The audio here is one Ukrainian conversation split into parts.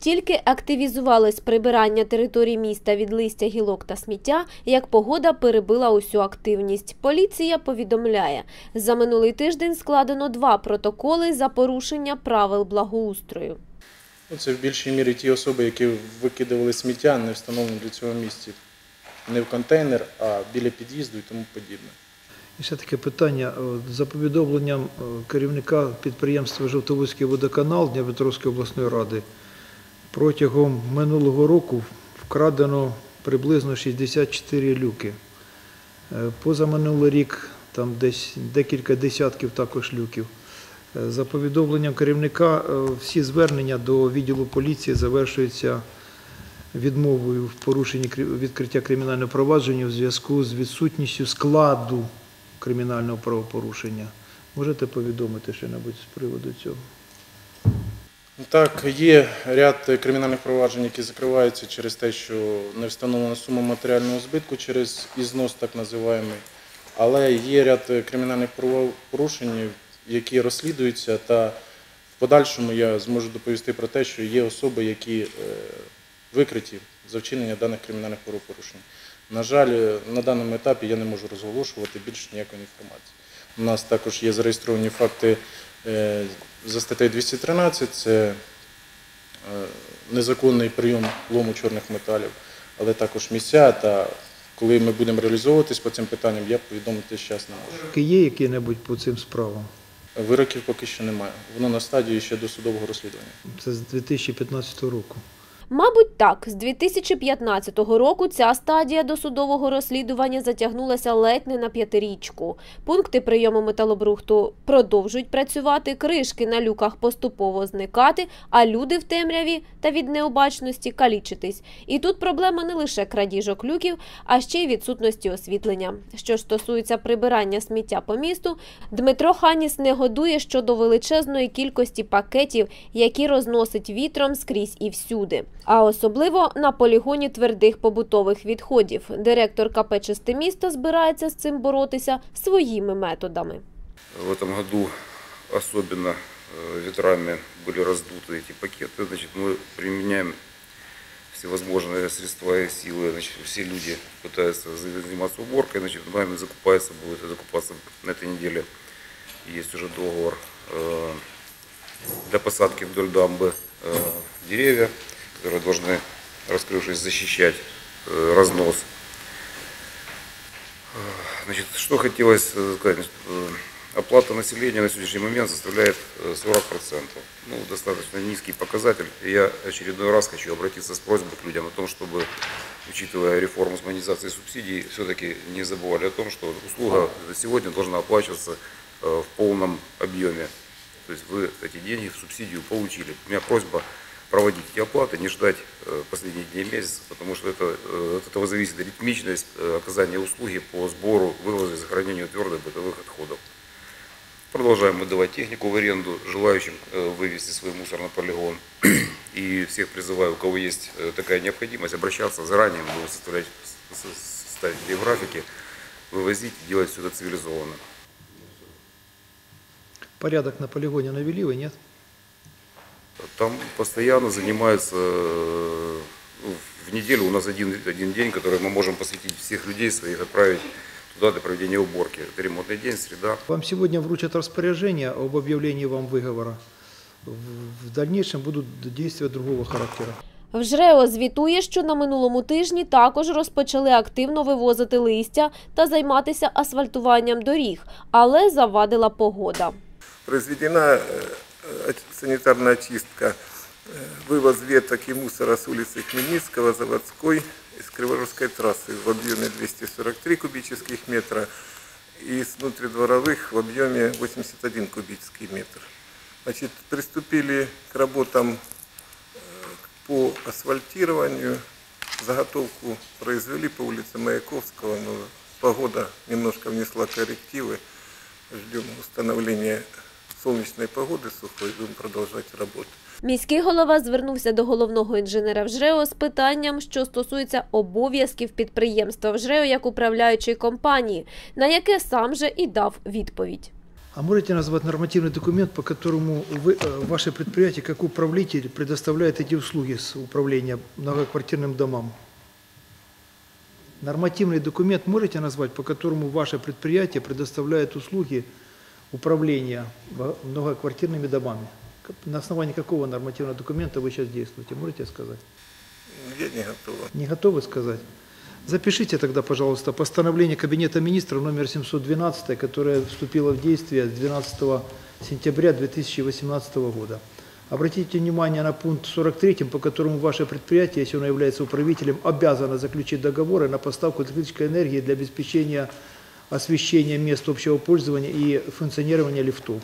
Тільки активізувалось прибирання території міста від листя, гілок та сміття, як погода перебила усю активність. Поліція повідомляє, за минулий тиждень складено два протоколи за порушення правил благоустрою. Ну, Це в більшій мірі ті особи, які викидували сміття, не встановлені для цього місці. Не в контейнер, а біля під'їзду і тому подібне. І ще таке питання. За повідомленням е, керівника підприємства Жовтоводський водоканал Дніпропетровської обласної ради, протягом минулого року вкрадено приблизно 64 люки. Е, Позаминулий рік там десь декілька десятків також люків. Е, За повідомленням керівника, е, всі звернення до відділу поліції завершуються відмовою в порушенні відкриття кримінального провадження в зв'язку з відсутністю складу кримінального правопорушення. Можете повідомити щось з приводу цього? Ну, Так, є ряд кримінальних проваджень, які закриваються через те, що не встановлена сума матеріального збитку через ізнос, так називаємо. Але є ряд кримінальних правопорушень, які розслідуються, та в подальшому я зможу доповісти про те, що є особи, які е, викриті за вчинення даних кримінальних правопорушень. На жаль, на даному етапі я не можу розголошувати більше ніякої інформації. У нас також є зареєстровані факти за статтею 213, це е, незаконний прийом лому чорних металів, але також місця. Та коли ми будемо реалізовуватись по цим питанням, я повідомити зараз не можу. Вироки Є які-небудь по цим справам? Вироків поки що немає. Воно на стадії ще досудового розслідування. Це з 2015 року. Мабуть, так, з 2015 року ця стадія досудового розслідування затягнулася ледь не на п'ятирічку. Пункти прийому металобрухту продовжують працювати, кришки на люках поступово зникати, а люди в темряві та від необачності калічитись. І тут проблема не лише крадіжок люків, а ще й відсутності освітлення. Що стосується прибирання сміття по місту, Дмитро Ханіс негодує щодо величезної кількості пакетів, які розносить вітром скрізь і всюди А особливо на полігоні твердих побутових відходів. Директор КП «Чисте місто» збирається з цим боротися своїми методами. В этом году особенно э, ветрами были раздуты эти пакеты. Значит, мы применяем всевозможные средства и силы. Значит, все люди пытаются заниматься уборкой. Значит, нами закупается, будет закупаться на этой неделе. Есть уже договор э, для посадки вдоль дамбы э, деревья, Которые должны, раскрывшись, защищать э, разнос. Э, Значит, что хотелось э, сказать. Оплата населения на сегодняшний момент составляет э, 40%. Ну, достаточно низкий показатель. И я очередной раз хочу обратиться с просьбой к людям о том, чтобы, учитывая реформу с монетизацией субсидий, все-таки не забывали о том, что услуга сегодня должна оплачиваться в полном объеме. То есть вы эти деньги в субсидию получили. У меня просьба проводить эти оплаты, не ждать э, последние дни месяца, потому что это, э, от этого зависит ритмичность э, оказания услуги по сбору, вывозу и сохранению твердых бытовых отходов. Продолжаем выдавать технику в аренду желающим э, вывести свой мусор на полигон. И всех призываю, у кого есть э, такая необходимость, обращаться заранее, мы будем составлять, с- с- ставить где графики, вывозить, делать все это цивилизованно. Порядок на полігоні навели ви, ні? Там постоянно занимаются, э, ну, в неделю у нас один, один день, который мы можем посвятить всех людей своих, отправить туда для проведения уборки. Это ремонтный день, среда. Вам сегодня вручат распоряжение об объявлении вам выговора. В в дальнейшем будут действия другого характера. В ЖРЕО звітує, що на минулому тижні також розпочали активно вивозити листя та займатися асфальтуванням доріг, але завадила погода. произведена э, э, санитарная очистка, э, вывоз веток и мусора с улицы Хмельницкого, Заводской, из Криворусской трассы в объеме 243 кубических метра и с внутридворовых в объеме 81 кубический метр. Значит, приступили к работам э, по асфальтированию, заготовку произвели по улице Маяковского, но погода немножко внесла коррективы. Ждем установления солнечной погоды сухой, будем продолжать работу. Міський голова звернувся до головного інженера ВЖРЕО з питанням, що стосується обов'язків підприємства ВЖРЕО як управляючої компанії, на яке сам же і дав відповідь. А можете назвать нормативный документ, по которому вы, э, ваше предприятие, как управлитель, предоставляет эти услуги с управления многоквартирным домам? Нормативный документ можете назвать, по которому ваше предприятие предоставляет услуги управления многоквартирными домами? На основании какого нормативного документа вы сейчас действуете? Можете сказать? Я не готова. Не готовы сказать? Запишите тогда, пожалуйста, постановление Кабинета министров номер 712, которое вступило в действие с 12 сентября 2018 года. Обратите внимание на пункт 43, по которому ваше предприятие, если оно является управителем, обязано заключить договоры на поставку электрической энергии для обеспечения освещения мест общего пользования и функционирования лифтов.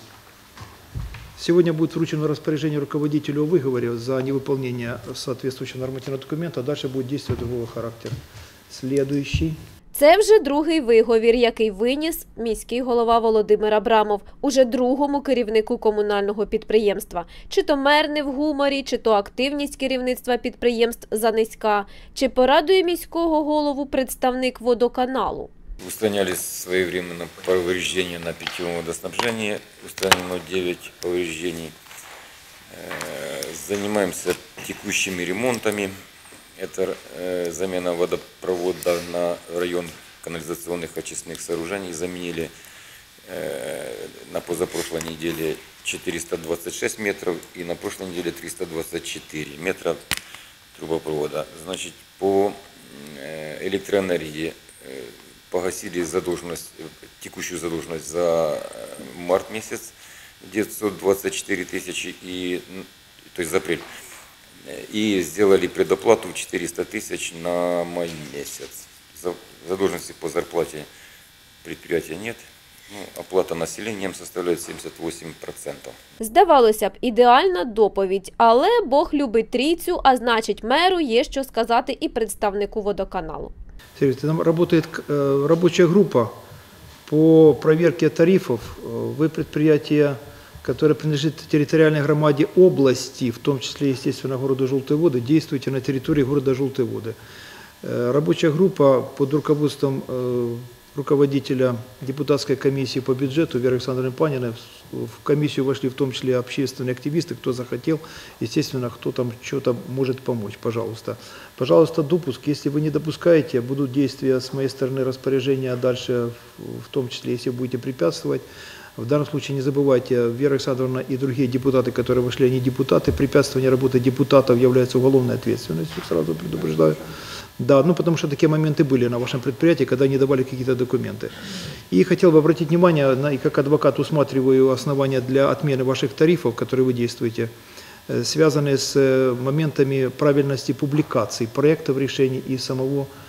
Сегодня будет вручено распоряжение руководителю о выговоре за невыполнение соответствующего нормативного документа, а дальше будет действие другого характера. Следующий. Це вже другий виговір, який виніс міський голова Володимир Абрамов, уже другому керівнику комунального підприємства. Чи то мер не в гуморі, чи то активність керівництва підприємств занизька, чи порадує міського голову представник водоканалу. Устранялись своевременно повреждения на питьевом водоснабжении, устранено 9 повреждений. Э, Занимаемся текущими ремонтами. Это э, замена водопровода на район канализационных очистных сооружений. Заменили э, на позапрошлой неделе 426 метров и на прошлой неделе 324 метра трубопровода. Значит, по электроэнергии погасили задолженность, э, текущую задолженность за э, март месяц 924 тысячи, и, м, то есть за апрель. Э, И сделали предоплату 400 тысяч на май месяц. За- Задолженности по зарплате предприятия нет. Ну, оплата населением составляет 78%. Здавалося б, ідеальна доповідь, але Бог любить трійцю, а значить, меру є що сказати і представнику водоканалу. Сергей, там работает э, рабочая группа по проверке тарифов. Э, Вы предприятие, которое принадлежит территориальной громаде области, в том числе, естественно, города Желтые Воды, действуете на территории города Желтые Воды. Э, Рабочая группа под руководством руководителя депутатской комиссии по бюджету Веры Александровны Паниной. В- комиссию вошли в том числе общественные активисты, кто захотел, естественно, кто там что-то может помочь, пожалуйста. Пожалуйста, допуск. Если вы не допускаете, будут действия с моей стороны распоряжения а дальше, в в том числе, если будете препятствовать. В данном случае не забывайте, Вера Александровна и другие депутаты, которые вошли, они депутаты. Препятствование работы депутатов является уголовной ответственностью, сразу предупреждаю. Да, ну потому что такие моменты были на вашем предприятии, когда не давали какие-то документы. И хотел бы обратить внимание, на, и как адвокат усматриваю основания для отмены ваших тарифов, которые вы действуете, э, связанные с э, моментами правильности публикаций проектов решений и самого э,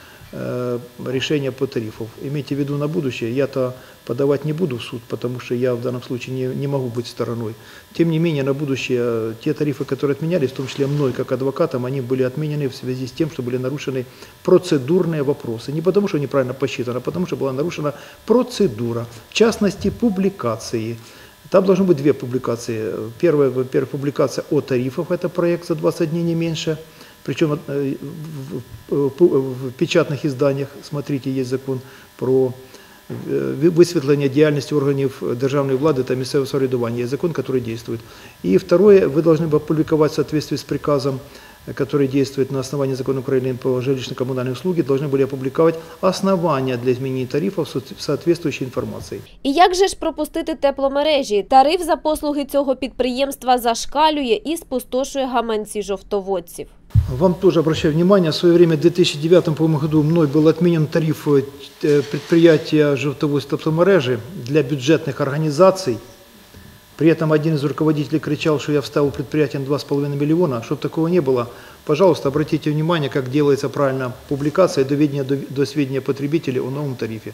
решения по тарифам. Имейте в виду на будущее, я-то подавать не буду в суд, потому что я в данном случае не, не могу быть стороной. Тем не менее, на будущее э, те тарифы, которые отменялись, в том числе мной как адвокатом, они были отменены в связи с тем, что были нарушены процедурные вопросы. Не потому, что неправильно посчитано, а потому, что была нарушена процедура, в частности, публикации. Там должны быть две публикации. Первая, во-первых, публикация о тарифах, это проект за 20 дней не меньше. Причем э, в, в- в печатных изданиях, смотрите, есть закон про э, висвітлення діяльності органів державної влади та місцевого самоврядування. Є закон, который действует. И второе, вы должны опубликовать в соответствии с приказом, э, который действует на основании закона Украины по жилищно-коммунальной услуги, должны были опубликовать основания для изменения тарифов с соответствующей информацией. І як же ж пропустити тепломережі? Тариф за послуги цього підприємства зашкалює і спустошує гаманці жовтоводців. Вам тоже обращаю внимание, в свое время в 2009 по-моему, году мной был отменен тариф э, предприятия «Желтоводство тепломережи» для бюджетных организаций. При этом один из руководителей кричал, что я вставил предприятие на 2,5 миллиона. Чтобы такого не было, пожалуйста, обратите внимание, как делается правильно публикация и до, до сведения потребителей о новом тарифе.